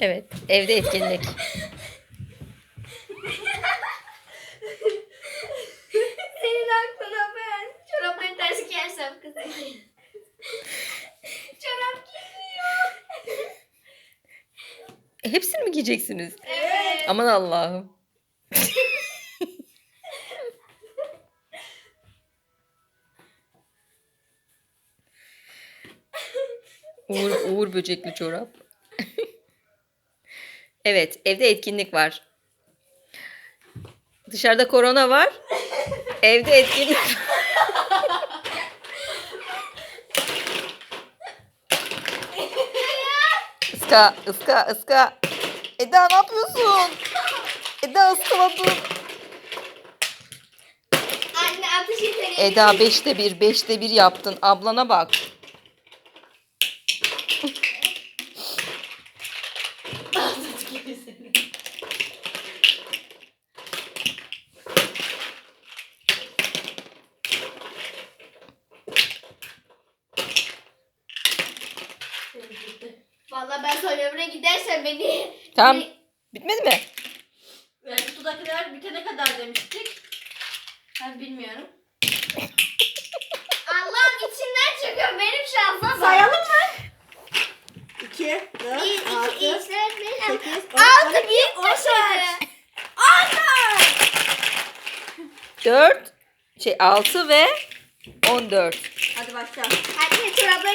Evet, evde etkinlik. Senin aklına ben çorapları ters giyersem kızım. Çorap giymiyor. E, hepsini mi giyeceksiniz? Evet. Aman Allah'ım. Uğur, Uğur böcekli çorap. Evet, evde etkinlik var. Dışarıda korona var. Evde etkinlik Iska, ıska, ıska. Eda ne yapıyorsun? Eda ıskaladın. Anne ateş yeteneği. Eda beşte bir, beşte bir yaptın. Ablana bak. Valla ben Survivor'a gidersem beni... Tamam. beni- Bitmedi mi? Yani kutudakiler bitene kadar demiştik. Ben bilmiyorum. 2, 1, 4, 2, 3, 6, 4, 5, 8, 6, 10, 1, 13. Dört, şey altı ve on dört. Hadi başla. Çorapları